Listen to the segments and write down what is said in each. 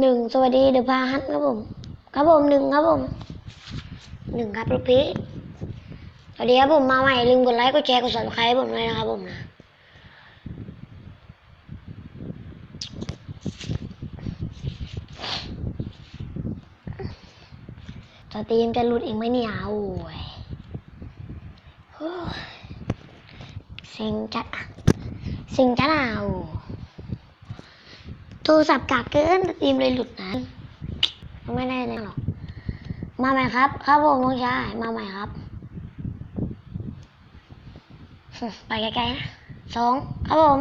หนึ่งสวัสดีเดือพาฮัทครับผม ครับผมหนึ่งครับผมหนึ่งครับลูกพี่สวัสดีครับผมมาใหม่ลืมกดไลค์กดแชร์กดซับสไครให้ผมด้วยนะครับผมนะ สตรีมจะหลุดอีกไหมเนี่ยโอ้ยเซ็งจัดเซ็งจัดอะโอ้โทรศัพท์กากเกินสตรีมเลยหลุดนะไม่ได้เลยหรอก มาใหม่ครับ ครับผมน้องชายมาใหม่ครับ ไปไกลๆนะสองครับผม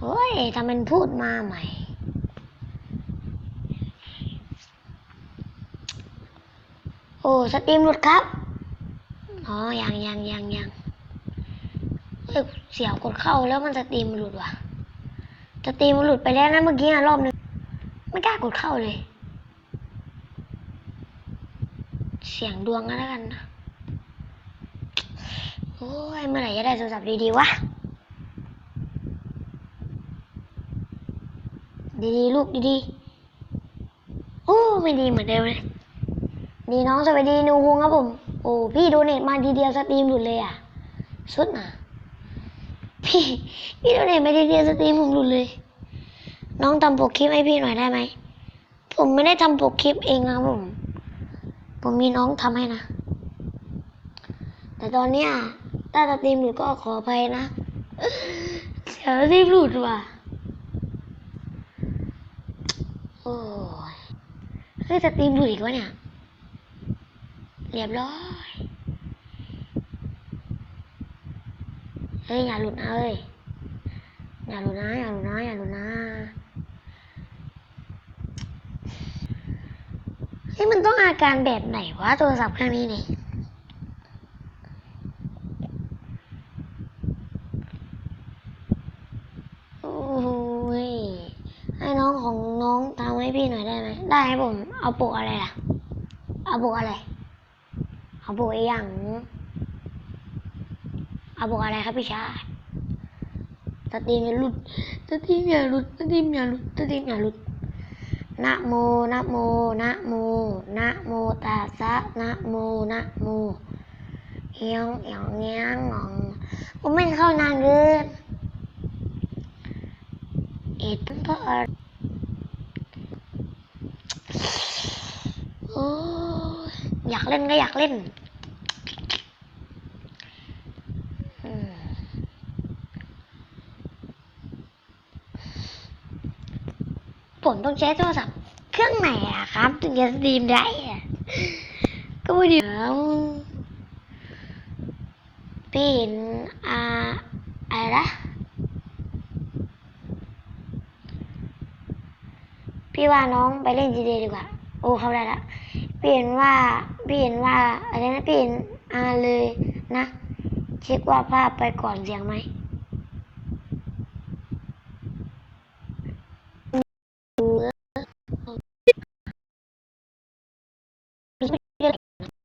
โอ้ยทำเป็นพูดมาใหม่ โอ้สตรีมหลุดครับ อ๋อ ยังยังยังยังเอ้ยเสียวกดเข้าแล้วมันสตรีมหลุดว่ะ สตรีมหลุดไปแล้วนะเมื่อกี้อะรอบนึง ไม่กล้ากดเข้าเลย เสียงดวงก็แล้วกันนะโอ้ยเมื่อไหร่จะได้โทรศัพท์ดีๆวะ ดีๆ ลูกดีๆ โอ้ ไม่ดีเหมือนเดิมเลย ดีน้องสวัสดีนูฮงครับผม โอ้พี่โดเนทมาทีเดียวสตรีมหลุดเลยอะ สุดนะพี่พี่โดเนทมาทีเดียวสตรีมผมหลุดเลย น้องทำปกคลิปให้พี่หน่อยได้ไหม ผมไม่ได้ทำปกคลิปเองนะครับผม ผมมีน้องทำให้นะ แต่ตอนเนี้ยถ้าสตรีมหลุดก็ขออภัยนะเสียสตรีมหลุดว่ะโอ้ยเฮ้ยสตรีมหลุดอีกวะเนี่ย เรียบร้อย เฮ้ยอย่าหลุดนะเอ้ยอย่าหลุดนะอย่าหลุดนะอย่าหลุดนะเฮ้ยมันต้องอาการแบบไหนวะโทรศัพท์เครื่องนี้นี่โอ้ยให้น้องของน้องทำให้พี่หน่อยได้ไหม ได้ครับผม เอาปกอะไรล่ะ เอาปกอะไร เอาปกไอ้หยังเอาปกอะไรครับพี่ชายสตรีมอย่าหลุดสตรีมอย่าหลุดสตรีมอย่าหลุดสตรีมอย่าหลุดนะโมนะโมนะโมนะโมตัสสะนะโมนะโมเอียงเอียงเงี้ยงงองผมไม่เข้านานเกินเอ็ดเพราะอะไรโอ้ยอยาก เล่นก็อยากเล่นผมต้องใช้โทรศัพท์เครื่องไหนอะครับ ถึงจะสตรีมได้ ก็ไม่ดีแล้วพี่เห็นอาอะไรนะพี่ว่าน้องไปเล่นจีเดดีกว่า โอ้ เขาได้ล เปลี่ยนว่าเปลี่ยนว่าอะไรนะเปลี่ยนอาเลยนะ เช็คว่าภาพไปก่อนเสียงไหม